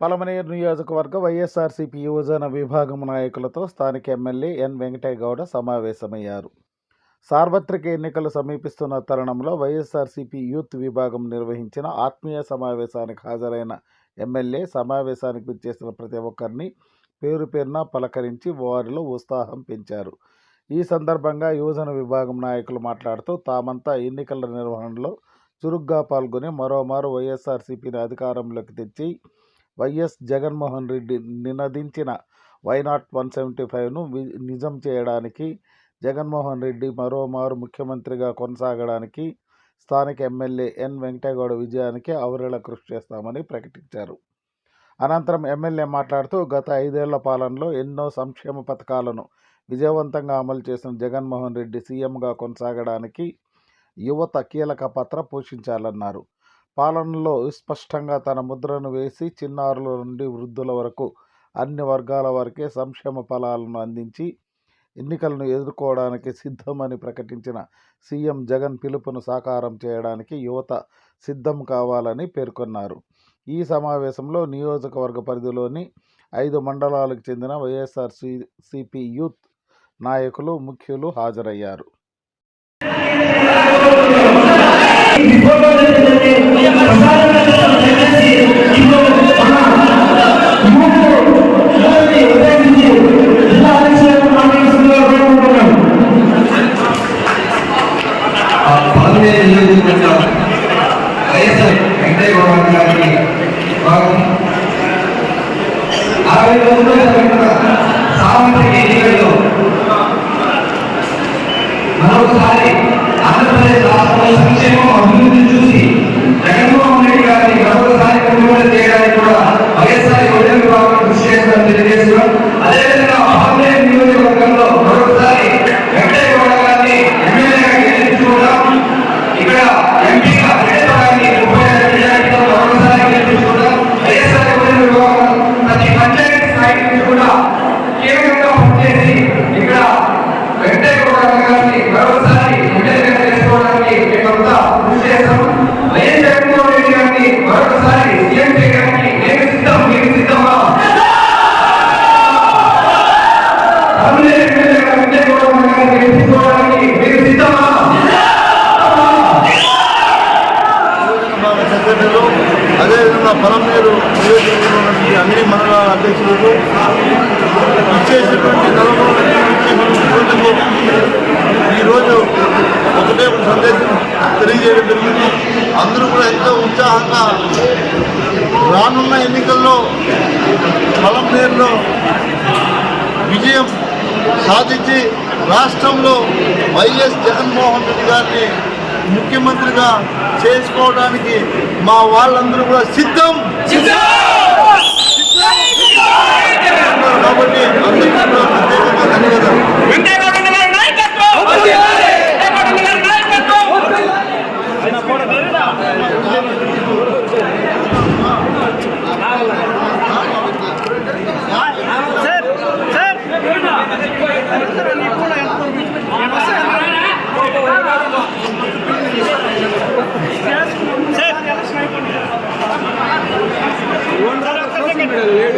పలమనేరు నియోజకవర్గ వైఎస్ఆర్సీపీ యువజన విభాగం నాయకులతో స్థానిక ఎమ్మెల్యే ఎన్ వెంకటేగౌడ సమావేశమయ్యారు. సార్వత్రిక ఎన్నికలు సమీపిస్తున్న తరుణంలో వైఎస్ఆర్సీపీ యూత్ విభాగం నిర్వహించిన ఆత్మీయ సమావేశానికి హాజరైన ఎమ్మెల్యే సమావేశానికి విచ్చేసిన ప్రతి ఒక్కరిని పేరు పేరున పలకరించి వారిలో ఉత్సాహం పెంచారు. ఈ సందర్భంగా యువజన విభాగం నాయకులు మాట్లాడుతూ తామంతా ఎన్నికల నిర్వహణలో చురుగ్గా పాల్గొని మరోమారు వైఎస్ఆర్సీపీని అధికారంలోకి తెచ్చి వైఎస్ జగన్మోహన్ రెడ్డి నినదించిన వై నాట్ వన్ సెవెంటీ ఫైవ్ను నిజం చేయడానికి జగన్మోహన్ రెడ్డి మరోమారు ముఖ్యమంత్రిగా కొనసాగడానికి స్థానిక ఎమ్మెల్యే ఎన్ వెంకటేగౌడ విజయానికి అవరేళ కృషి చేస్తామని ప్రకటించారు. అనంతరం ఎమ్మెల్యే మాట్లాడుతూ గత ఐదేళ్ళ పాలనలో ఎన్నో సంక్షేమ పథకాలను విజయవంతంగా అమలు చేసిన జగన్మోహన్ రెడ్డి సీఎంగా కొనసాగడానికి యువత కీలక పాత్ర పోషించాలన్నారు. పాలనలో స్పష్టంగా తన ముద్రను వేసి చిన్నారుల నుండి వృద్ధుల వరకు అన్ని వర్గాల వారికి సంక్షేమ ఫలాలను అందించి ఎన్నికలను ఎదుర్కోవడానికి సిద్ధమని ప్రకటించిన సీఎం జగన్ పిలుపును సాకారం చేయడానికి యువత సిద్ధం కావాలని పేర్కొన్నారు. ఈ సమావేశంలో నియోజకవర్గ పరిధిలోని ఐదు మండలాలకు చెందిన వైఎస్ఆర్ సిపి యూత్ నాయకులు ముఖ్యులు హాజరయ్యారు. వైఎస్ఆర్ వెంకటేశ్వర గారికి అరవై రోజుల్లో జరుగుతున్న ఎన్నికల్లో సెక్రటరీలు అదేవిధంగా పొలంనేరు నియోజకవర్గంలోని అన్ని మండల అధ్యక్షులకు ఇచ్చేసినటువంటి నలుగురు ఈరోజు ఒకటే ఒక సందేశం తెలియజేయడం జరిగింది. అందరూ కూడా ఎంతో ఉత్సాహంగా రానున్న ఎన్నికల్లో పొలంనేరులో విజయం సాధించి రాష్ట్రంలో వైఎస్ జగన్మోహన్ రెడ్డి గారిని ముఖ్యమంత్రిగా చేసుకోవడానికి మా వాళ్ళందరూ కూడా సిద్ధం. ಬಿಡಲು